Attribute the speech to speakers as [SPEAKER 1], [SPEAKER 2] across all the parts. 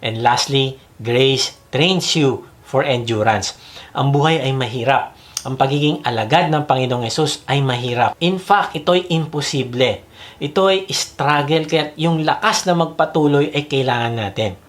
[SPEAKER 1] And lastly, grace trains you for endurance. Ang buhay ay mahirap. Ang pagiging alagad ng Panginoong Yesus ay mahirap. In fact, ito'y imposible. Ito ay struggle kaya yung lakas na magpatuloy ay kailangan natin.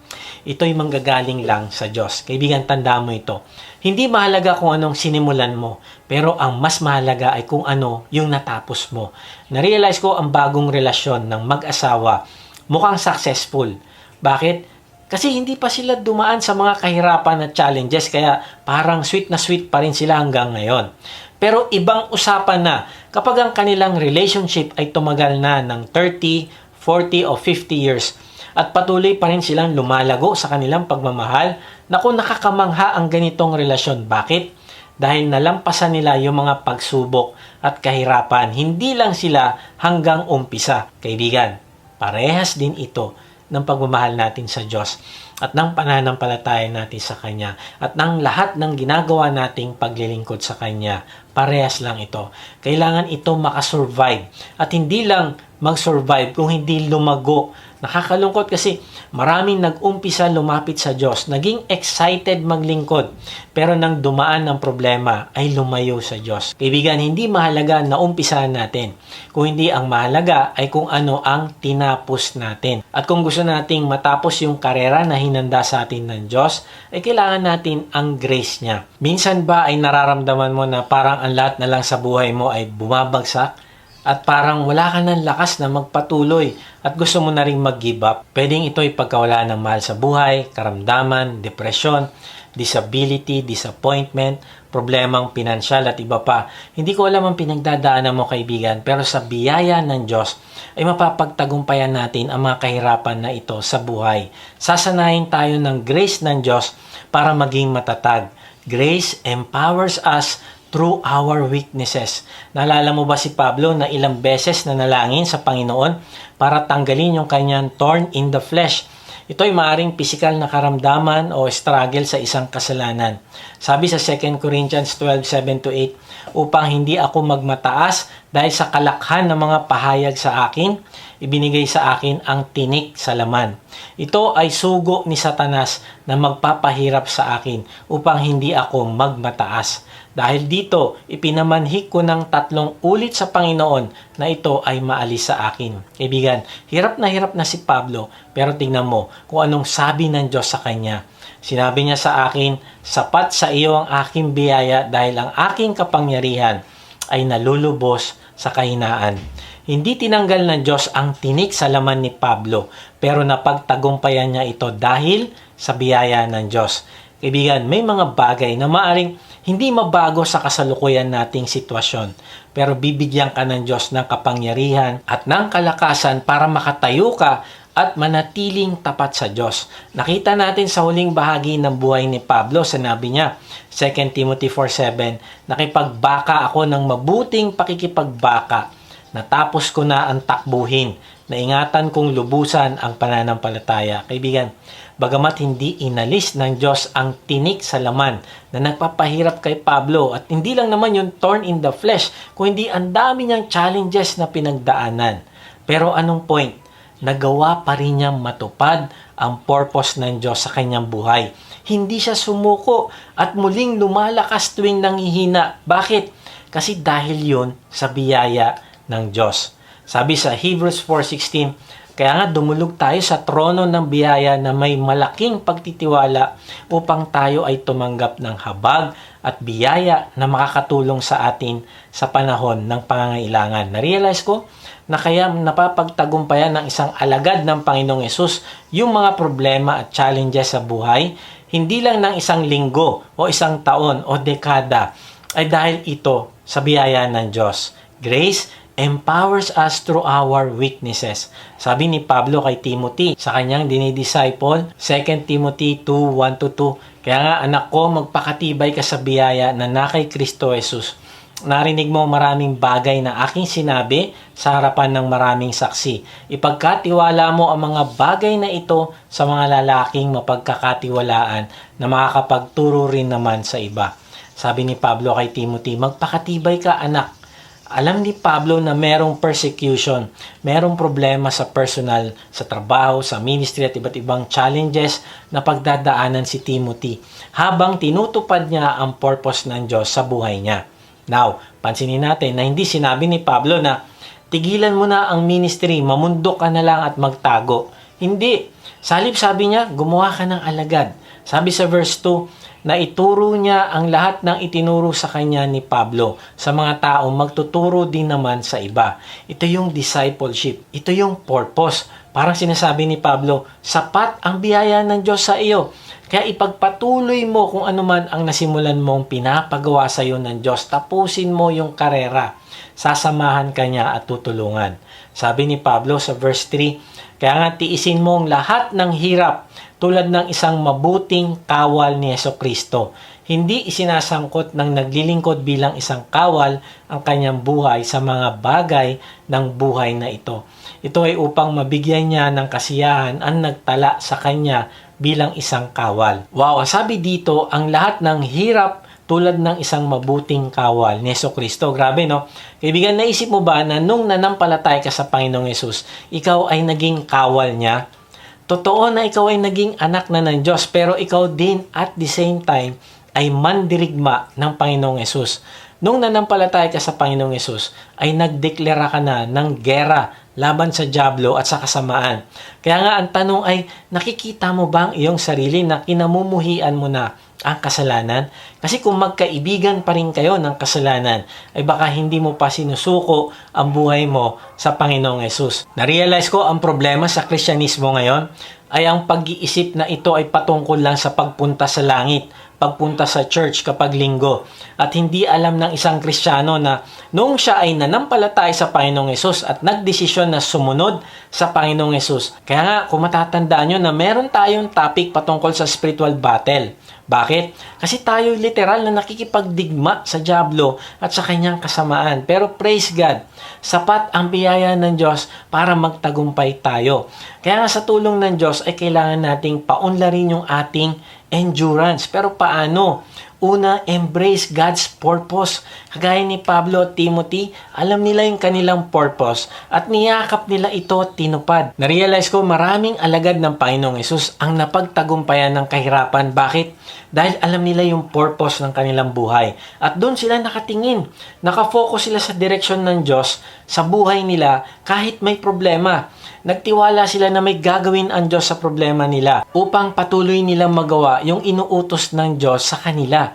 [SPEAKER 1] Ito'y manggagaling lang sa Diyos. Kaibigan, tanda mo ito. Hindi mahalaga kung anong sinimulan mo, pero ang mas mahalaga ay kung ano yung natapos mo. Na-realize ko ang bagong relasyon ng mag-asawa mukhang successful. Bakit? Kasi hindi pa sila dumaan sa mga kahirapan at challenges kaya parang sweet na sweet pa rin sila hanggang ngayon. Pero ibang usapan na kapag ang kanilang relationship ay tumagal na ng 30, 40 o 50 years at patuloy pa rin silang lumalago sa kanilang pagmamahal, naku nakakamangha ang ganitong relasyon. Bakit? Dahil nalampasan nila yung mga pagsubok at kahirapan. Hindi lang sila hanggang umpisa. Kaibigan, parehas din ito ng pagmamahal natin sa Diyos at ng pananampalataya natin sa Kanya at ng lahat ng ginagawa nating paglilingkod sa Kanya. Parehas lang ito. Kailangan ito makasurvive at hindi lang mag-survive kung hindi lumago. Nakakalungkot kasi maraming nag-umpisa lumapit sa Diyos, naging excited maglingkod, pero nang dumaan ng problema ay lumayo sa Diyos. Kaibigan, hindi mahalaga na umpisahan natin. Kung hindi ang mahalaga ay kung ano ang tinapos natin. At kung gusto nating matapos yung karera na hinanda sa atin ng Diyos, ay kailangan natin ang grace niya. Minsan ba ay nararamdaman mo na parang ang lahat na lang sa buhay mo ay bumabagsak? At parang wala ka ng lakas na magpatuloy at gusto mo na rin mag-give up, pwedeng ito ay pagkawala ng mahal sa buhay, karamdaman, depresyon, disability, disappointment, problemang pinansyal at iba pa. Hindi ko alam ang pinagdadaanan mo kaibigan, pero sa biyaya ng Diyos ay mapapagtagumpayan natin ang mga kahirapan na ito sa buhay. Sasanayin tayo ng grace ng Diyos para maging matatag. Grace empowers us through our weaknesses. Naalala mo ba si Pablo na ilang beses na nalangin sa Panginoon para tanggalin yung kanyang thorn in the flesh? Ito ay maaring pisikal na karamdaman o struggle sa isang kasalanan. Sabi sa 2 Corinthians 12:7-8, upang hindi ako magmataas dahil sa kalakhan ng mga pahayag sa akin, ibinigay sa akin ang tinik sa laman. Ito ay sugo ni Satanas na magpapahirap sa akin upang hindi ako magmataas. Dahil dito, ipinamanhik ko ng tatlong ulit sa Panginoon na ito ay maalis sa akin. Kaibigan, hirap na hirap na si Pablo, pero tingnan mo kung anong sabi ng Diyos sa kanya. Sinabi niya sa akin, sapat sa iyo ang aking biyaya dahil ang aking kapangyarihan ay nalulubos sa kahinaan. Hindi tinanggal ng Diyos ang tinik sa laman ni Pablo, pero napagtagumpayan niya ito dahil sa biyaya ng Diyos. Kaibigan, may mga bagay na maaring hindi mabago sa kasalukuyan nating sitwasyon, pero bibigyan ka ng Diyos ng kapangyarihan at ng kalakasan para makatayo ka at manatiling tapat sa Diyos. Nakita natin sa huling bahagi ng buhay ni Pablo, sinabi niya, 2 Timothy 4.7, Nakipagbaka ako ng mabuting pakikipagbaka. Natapos ko na ang takbuhin. Naingatan kong lubusan ang pananampalataya. Kaibigan, bagamat hindi inalis ng Diyos ang tinik sa laman na nagpapahirap kay Pablo at hindi lang naman yung thorn in the flesh, kundi ang dami niyang challenges na pinagdaanan. Pero anong point? Nagawa pa rin niyang matupad ang purpose ng Diyos sa kanyang buhay. Hindi siya sumuko at muling lumalakas tuwing nangihina. Bakit? Kasi dahil yun sa biyaya ng Diyos. Sabi sa Hebrews 4.16, kaya nga dumulog tayo sa trono ng biyaya na may malaking pagtitiwala upang tayo ay tumanggap ng habag at biyaya na makakatulong sa atin sa panahon ng pangangailangan. Na-realize ko na kaya napapagtagumpayan ng isang alagad ng Panginoong Yesus yung mga problema at challenges sa buhay, hindi lang ng isang linggo o isang taon o dekada, ay dahil ito sa biyaya ng Diyos. Grace empowers us through our weaknesses. Sabi ni Pablo kay Timothy sa kanyang dinidisciple, 2 Timothy 2:1-2. Kaya nga anak ko, magpakatibay ka sa biyaya na na kay Kristo Jesus. Narinig mo maraming bagay na aking sinabi sa harapan ng maraming saksi. Ipagkatiwala mo ang mga bagay na ito sa mga lalaking mapagkakatiwalaan na makakapagturo rin naman sa iba. Sabi ni Pablo kay Timothy, magpakatibay ka anak Alam ni Pablo na merong persecution, merong problema sa personal, sa trabaho, sa ministry at iba't ibang challenges na pagdadaanan si Timothy habang tinutupad niya ang purpose ng Diyos sa buhay niya. Now, pansinin natin na hindi sinabi ni Pablo na tigilan mo na ang ministry, mamundok ka na lang at magtago. Hindi. Salip sabi niya, gumawa ka ng alagad. Sabi sa verse 2, na ituro niya ang lahat ng itinuro sa kanya ni Pablo sa mga taong magtuturo din naman sa iba. Ito yung discipleship. Ito yung purpose. Parang sinasabi ni Pablo, sapat ang biyaya ng Diyos sa iyo. Kaya ipagpatuloy mo kung ano man ang nasimulan mong pinapagawa sa iyo ng Diyos. Tapusin mo yung karera. Sasamahan ka niya at tutulungan. Sabi ni Pablo sa verse 3, kaya nga tiisin mo ang lahat ng hirap tulad ng isang mabuting kawal ni Yeso Kristo. Hindi isinasangkot ng naglilingkod bilang isang kawal ang kanyang buhay sa mga bagay ng buhay na ito. Ito ay upang mabigyan niya ng kasiyahan ang nagtala sa kanya bilang isang kawal. Wow, sabi dito, ang lahat ng hirap tulad ng isang mabuting kawal ni Yeso Kristo. Grabe, no? Kaibigan, naisip mo ba na nung nanampalatay ka sa Panginoong Yesus, ikaw ay naging kawal niya? Totoo na ikaw ay naging anak na ng Diyos, pero ikaw din at the same time ay mandirigma ng Panginoong Yesus. Nung nanampalataya ka sa Panginoong Yesus, ay nagdeklara ka na ng gera laban sa Diablo at sa kasamaan. Kaya nga ang tanong ay, nakikita mo ba ang iyong sarili na kinamumuhian mo na ang kasalanan? Kasi kung magkaibigan pa rin kayo ng kasalanan, ay baka hindi mo pa sinusuko ang buhay mo sa Panginoong Yesus. Na-realize ko ang problema sa Kristyanismo ngayon ay ang pag-iisip na ito ay patungkol lang sa pagpunta sa langit, pagpunta sa church kapag linggo. At hindi alam ng isang Kristiyano na noong siya ay nanampalatay sa Panginoong Yesus at nagdesisyon na sumunod sa Panginoong Yesus. Kaya nga, kung matatandaan nyo na meron tayong topic patungkol sa spiritual battle. Bakit? Kasi tayo literal na nakikipagdigma sa Diablo at sa kanyang kasamaan. Pero praise God, sapat ang biyaya ng Diyos para magtagumpay tayo. Kaya nga sa tulong ng Diyos ay kailangan nating paunlarin yung ating endurance. Pero paano? Una, embrace God's purpose. Kagaya ni Pablo at Timothy, alam nila yung kanilang purpose at niyakap nila ito at tinupad. Narealize ko maraming alagad ng Panginoong Yesus ang napagtagumpayan ng kahirapan. Bakit? Dahil alam nila yung purpose ng kanilang buhay. At doon sila nakatingin. Nakafocus sila sa direksyon ng Diyos sa buhay nila kahit may problema. Nagtiwala sila na may gagawin ang Diyos sa problema nila upang patuloy nilang magawa yung inuutos ng Diyos sa kanila.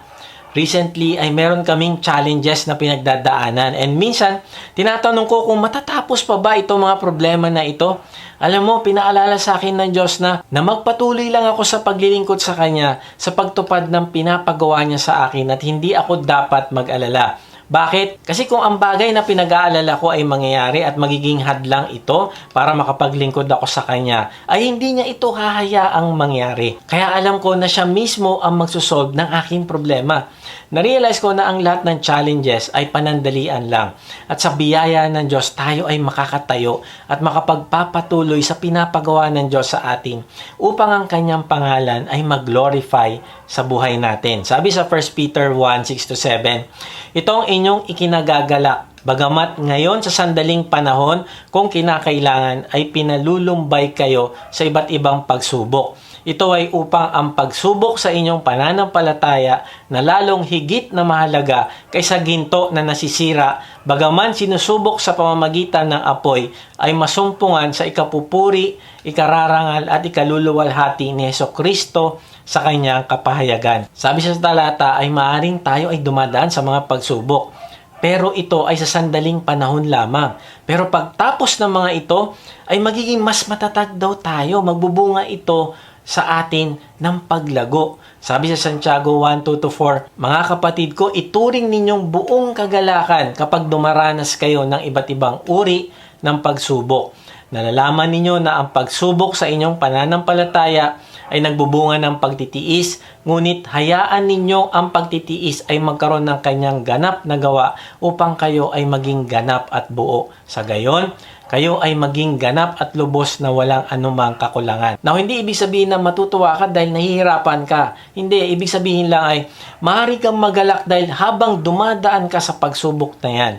[SPEAKER 1] Recently ay meron kaming challenges na pinagdadaanan and minsan tinatanong ko kung matatapos pa ba itong mga problema na ito. Alam mo, pinaalala sa akin ng Diyos na, na magpatuloy lang ako sa paglilingkod sa Kanya sa pagtupad ng pinapagawa niya sa akin at hindi ako dapat mag-alala. Bakit? Kasi kung ang bagay na pinag-aalala ko ay mangyayari at magiging hadlang ito para makapaglingkod ako sa Kanya, ay hindi niya ito hahayaang mangyari. Kaya alam ko na siya mismo ang magsusolve ng aking problema. Narealize ko na ang lahat ng challenges ay panandalian lang. At sa biyaya ng Diyos, tayo ay makakatayo at makapagpapatuloy sa pinapagawa ng Diyos sa atin upang ang kanyang pangalan ay mag-glorify sa buhay natin. Sabi sa 1 Peter 1, 6-7, Itong inyong ikinagagalak, bagamat ngayon sa sandaling panahon kung kinakailangan ay pinalulumbay kayo sa iba't ibang pagsubok. Ito ay upang ang pagsubok sa inyong pananampalataya na lalong higit na mahalaga kaysa ginto na nasisira, bagaman sinusubok sa pamamagitan ng apoy, ay masumpungan sa ikapupuri, ikararangal at ikaluluwalhati ni Yeso Kristo sa kanyang kapahayagan. Sabi sa talata ay maaring tayo ay dumadaan sa mga pagsubok. Pero ito ay sa sandaling panahon lamang. Pero pagtapos ng mga ito, ay magiging mas matatag daw tayo. Magbubunga ito sa atin ng paglago. Sabi sa Santiago 1:2-4, Mga kapatid ko, ituring ninyong buong kagalakan kapag dumaranas kayo ng iba't ibang uri ng pagsubok. Nalalaman ninyo na ang pagsubok sa inyong pananampalataya ay nagbubunga ng pagtitiis, ngunit hayaan ninyo ang pagtitiis ay magkaroon ng kanyang ganap na gawa upang kayo ay maging ganap at buo. Sa gayon, kayo ay maging ganap at lubos na walang anumang kakulangan. Now, hindi ibig sabihin na matutuwa ka dahil nahihirapan ka. Hindi, ibig sabihin lang ay maaari kang magalak dahil habang dumadaan ka sa pagsubok na yan,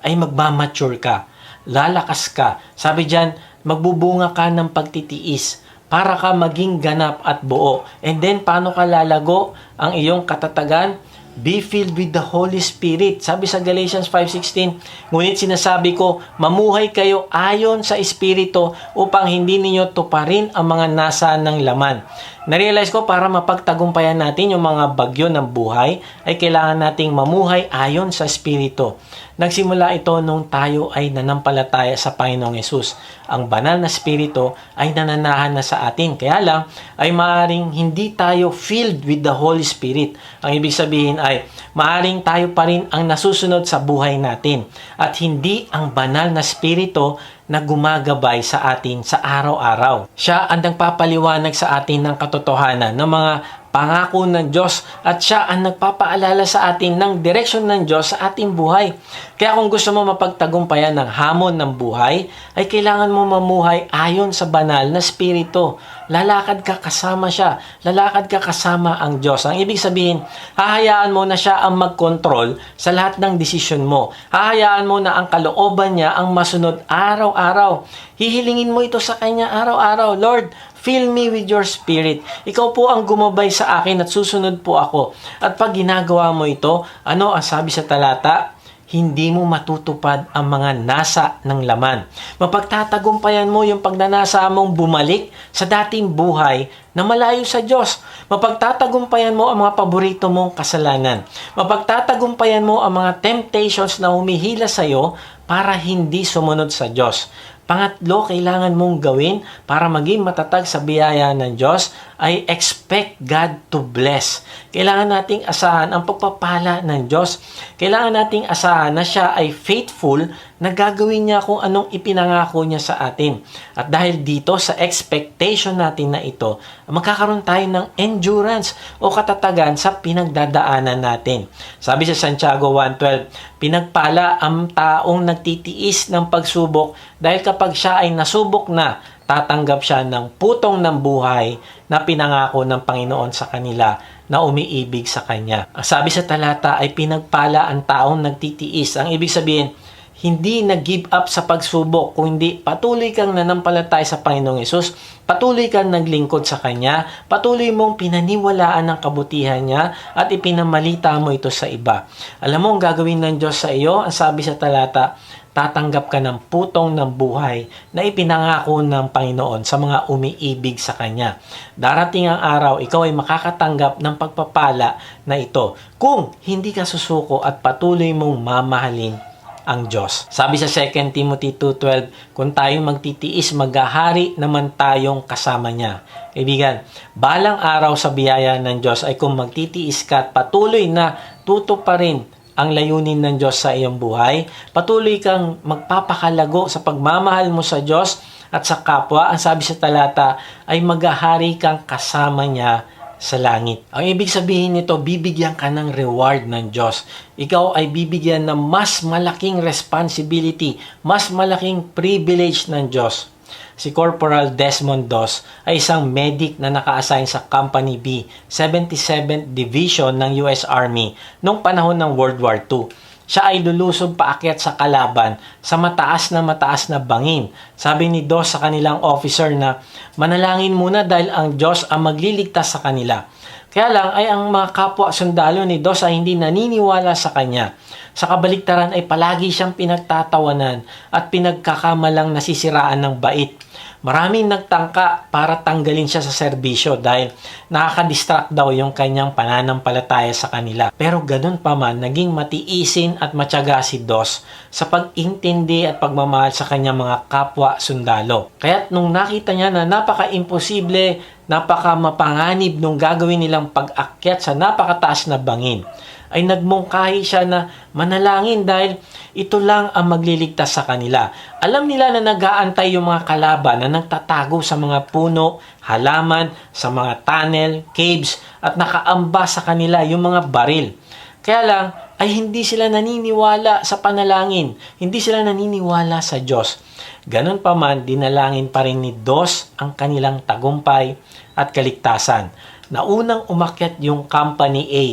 [SPEAKER 1] ay magmamature ka. Lalakas ka. Sabi diyan, magbubunga ka ng pagtitiis para ka maging ganap at buo. And then, paano ka lalago ang iyong katatagan? Be filled with the Holy Spirit. Sabi sa Galatians 5.16, Ngunit sinasabi ko, mamuhay kayo ayon sa Espiritu upang hindi ninyo tuparin ang mga nasa ng laman. Narealize ko para mapagtagumpayan natin yung mga bagyo ng buhay, ay kailangan nating mamuhay ayon sa Espiritu. Nagsimula ito nung tayo ay nanampalataya sa Panginoong Yesus. Ang banal na Espiritu ay nananahan na sa atin. Kaya lang, ay maaring hindi tayo filled with the Holy Spirit. Ang ibig sabihin ay, maaring tayo pa rin ang nasusunod sa buhay natin. At hindi ang banal na Espiritu na gumagabay sa atin sa araw-araw. Siya ang nagpapaliwanag sa atin ng katotohanan ng mga pangako ng Diyos at siya ang nagpapaalala sa atin ng direksyon ng Diyos sa ating buhay. Kaya kung gusto mo mapagtagumpayan ng hamon ng buhay, ay kailangan mo mamuhay ayon sa banal na spirito. Lalakad ka kasama siya. Lalakad ka kasama ang Diyos. Ang ibig sabihin, hahayaan mo na siya ang mag-control sa lahat ng desisyon mo. Hahayaan mo na ang kalooban niya ang masunod araw-araw. Hihilingin mo ito sa Kanya araw-araw. Lord, Fill me with your spirit. Ikaw po ang gumabay sa akin at susunod po ako. At pag ginagawa mo ito, ano ang sabi sa talata? Hindi mo matutupad ang mga nasa ng laman. Mapagtatagumpayan mo yung pagnanasa mong bumalik sa dating buhay na malayo sa Diyos. Mapagtatagumpayan mo ang mga paborito mong kasalanan. Mapagtatagumpayan mo ang mga temptations na humihila sa iyo para hindi sumunod sa Diyos. Pangatlo, kailangan mong gawin para maging matatag sa biyaya ng Diyos ay expect God to bless. Kailangan nating asahan ang pagpapala ng Diyos. Kailangan nating asahan na siya ay faithful na gagawin niya kung anong ipinangako niya sa atin. At dahil dito sa expectation natin na ito, magkakaroon tayo ng endurance o katatagan sa pinagdadaanan natin. Sabi sa Santiago 1.12, pinagpala ang taong nagtitiis ng pagsubok dahil kapag siya ay nasubok na, tatanggap siya ng putong ng buhay na pinangako ng Panginoon sa kanila na umiibig sa Kanya. Sabi sa talata ay pinagpala ang taong nagtitiis. Ang ibig sabihin, hindi nag-give up sa pagsubok, kung hindi patuloy kang nanampalatay sa Panginoong Yesus, patuloy kang naglingkod sa Kanya, patuloy mong pinaniwalaan ang kabutihan niya at ipinamalita mo ito sa iba. Alam mo ang gagawin ng Diyos sa iyo? Ang sabi sa talata, tatanggap ka ng putong ng buhay na ipinangako ng Panginoon sa mga umiibig sa Kanya. Darating ang araw, ikaw ay makakatanggap ng pagpapala na ito kung hindi ka susuko at patuloy mong mamahalin ang Diyos. Sabi sa 2 Timothy 2.12, kung tayo magtitiis, maghahari naman tayong kasama niya. Kaibigan, balang araw sa biyaya ng Diyos ay kung magtitiis ka at patuloy na tuto pa rin ang layunin ng Diyos sa iyong buhay, patuloy kang magpapakalago sa pagmamahal mo sa Diyos at sa kapwa, ang sabi sa talata ay maghahari kang kasama niya sa langit. Ang ibig sabihin nito, bibigyan ka ng reward ng Diyos. Ikaw ay bibigyan ng mas malaking responsibility, mas malaking privilege ng Diyos. Si Corporal Desmond Doss ay isang medic na naka-assign sa Company B, 77th Division ng US Army noong panahon ng World War II siya ay lulusob paakyat sa kalaban sa mataas na mataas na bangin. Sabi ni Dos sa kanilang officer na manalangin muna dahil ang Diyos ang magliligtas sa kanila. Kaya lang ay ang mga kapwa sundalo ni Dos ay hindi naniniwala sa kanya. Sa kabaliktaran ay palagi siyang pinagtatawanan at pinagkakamalang nasisiraan ng bait. Maraming nagtangka para tanggalin siya sa serbisyo dahil nakaka-distract daw yung kanyang pananampalataya sa kanila. Pero ganun pa man, naging matiisin at matyaga si Dos sa pag-intindi at pagmamahal sa kanyang mga kapwa sundalo. Kaya't nung nakita niya na napaka-imposible, napaka-mapanganib nung gagawin nilang pag-akyat sa napakataas na bangin, ay nagmungkahi siya na manalangin dahil ito lang ang magliligtas sa kanila. Alam nila na nag-aantay yung mga kalaban na nagtatago sa mga puno, halaman, sa mga tunnel, caves, at nakaamba sa kanila yung mga baril. Kaya lang, ay hindi sila naniniwala sa panalangin. Hindi sila naniniwala sa Diyos. Ganon pa man, dinalangin pa rin ni Dos ang kanilang tagumpay at kaligtasan. Na unang umakyat yung Company A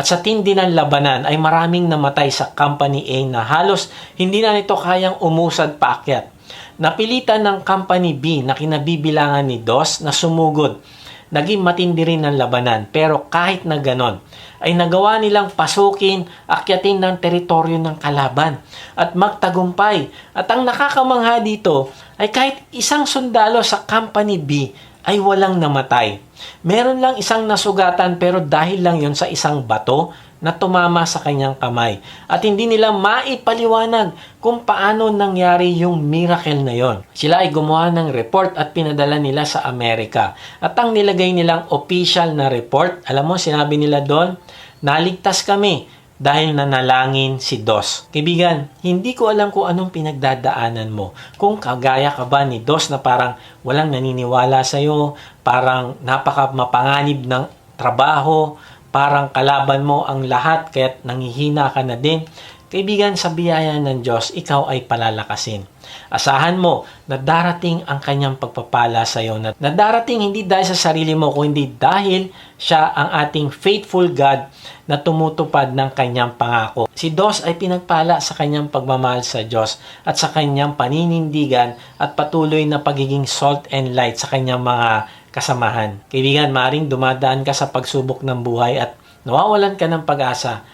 [SPEAKER 1] at sa tindi ng labanan ay maraming namatay sa Company A na halos hindi na nito kayang umusad paakyat. Napilitan ng Company B na kinabibilangan ni Dos na sumugod. Naging matindi rin ang labanan pero kahit na ganon ay nagawa nilang pasukin, akyatin ng teritoryo ng kalaban at magtagumpay. At ang nakakamangha dito ay kahit isang sundalo sa Company B ay walang namatay. Meron lang isang nasugatan pero dahil lang yon sa isang bato na tumama sa kanyang kamay. At hindi nila maipaliwanag kung paano nangyari yung miracle na yon. Sila ay gumawa ng report at pinadala nila sa Amerika. At ang nilagay nilang official na report, alam mo, sinabi nila doon, naligtas kami dahil nanalangin si Dos. Kaibigan, hindi ko alam kung anong pinagdadaanan mo. Kung kagaya ka ba ni Dos na parang walang naniniwala sa'yo, parang napaka mapanganib ng trabaho, parang kalaban mo ang lahat kaya't nangihina ka na din. Kaibigan, sa biyaya ng Diyos, ikaw ay palalakasin. Asahan mo na darating ang kanyang pagpapala sa iyo. Na, darating hindi dahil sa sarili mo, kundi dahil siya ang ating faithful God na tumutupad ng kanyang pangako. Si Dos ay pinagpala sa kanyang pagmamahal sa Diyos at sa kanyang paninindigan at patuloy na pagiging salt and light sa kanyang mga kasamahan. Kaibigan, maring dumadaan ka sa pagsubok ng buhay at nawawalan ka ng pag-asa.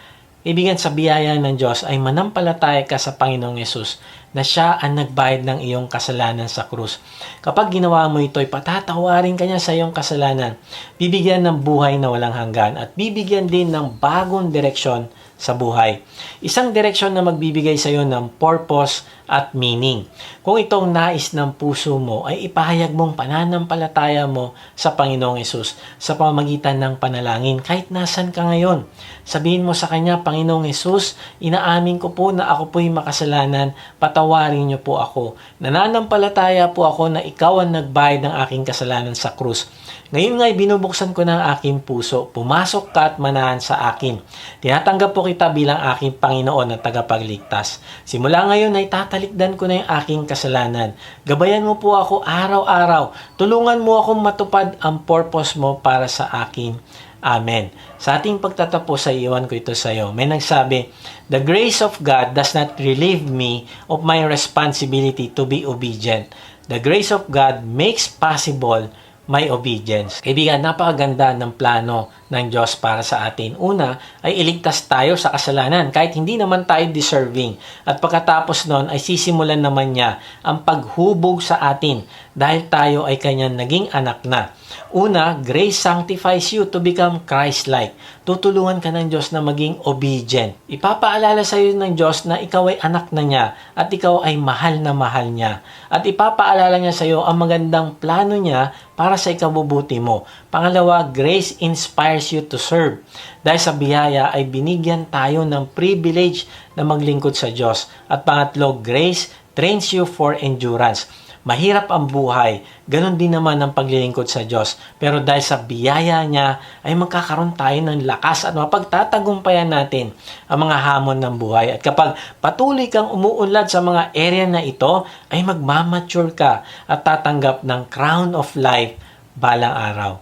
[SPEAKER 1] Kaibigan, sa biyaya ng Diyos ay manampalataya ka sa Panginoong Yesus na siya ang nagbayad ng iyong kasalanan sa krus. Kapag ginawa mo ito, ay patatawarin ka niya sa iyong kasalanan. Bibigyan ng buhay na walang hanggan at bibigyan din ng bagong direksyon sa buhay. Isang direksyon na magbibigay sa iyo ng purpose at meaning. Kung itong nais ng puso mo ay ipahayag mong pananampalataya mo sa Panginoong Yesus sa pamamagitan ng panalangin kahit nasan ka ngayon. Sabihin mo sa Kanya, Panginoong Yesus, inaamin ko po na ako po'y makasalanan, patawarin niyo po ako. Nananampalataya po ako na ikaw ang nagbayad ng aking kasalanan sa krus. Ngayon nga'y binubuksan ko ng aking puso. Pumasok ka at manahan sa akin. Tinatanggap po kita bilang aking Panginoon at tagapagligtas. Simula ngayon ay tatalikdan ko na yung aking kasalanan. Gabayan mo po ako araw-araw. Tulungan mo akong matupad ang purpose mo para sa akin. Amen. Sa ating pagtatapos sa iwan ko ito sa iyo, may nagsabi, The grace of God does not relieve me of my responsibility to be obedient. The grace of God makes possible my obedience. Kaibigan, napakaganda ng plano ng Diyos para sa atin. Una, ay iligtas tayo sa kasalanan kahit hindi naman tayo deserving. At pagkatapos nun ay sisimulan naman niya ang paghubog sa atin dahil tayo ay kanyang naging anak na. Una, grace sanctifies you to become Christ-like. Tutulungan ka ng Diyos na maging obedient. Ipapaalala sa iyo ng Diyos na ikaw ay anak na niya at ikaw ay mahal na mahal niya. At ipapaalala niya sa iyo ang magandang plano niya para sa ikabubuti mo. Pangalawa, grace inspires you to serve. Dahil sa biyaya ay binigyan tayo ng privilege na maglingkod sa Diyos. At pangatlo, grace trains you for endurance. Mahirap ang buhay, ganun din naman ang paglilingkod sa Diyos. Pero dahil sa biyaya niya, ay magkakaroon tayo ng lakas at mapagtatagumpayan natin ang mga hamon ng buhay. At kapag patuloy kang umuunlad sa mga area na ito, ay magmamature ka at tatanggap ng crown of life balang araw.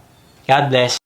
[SPEAKER 1] God bless.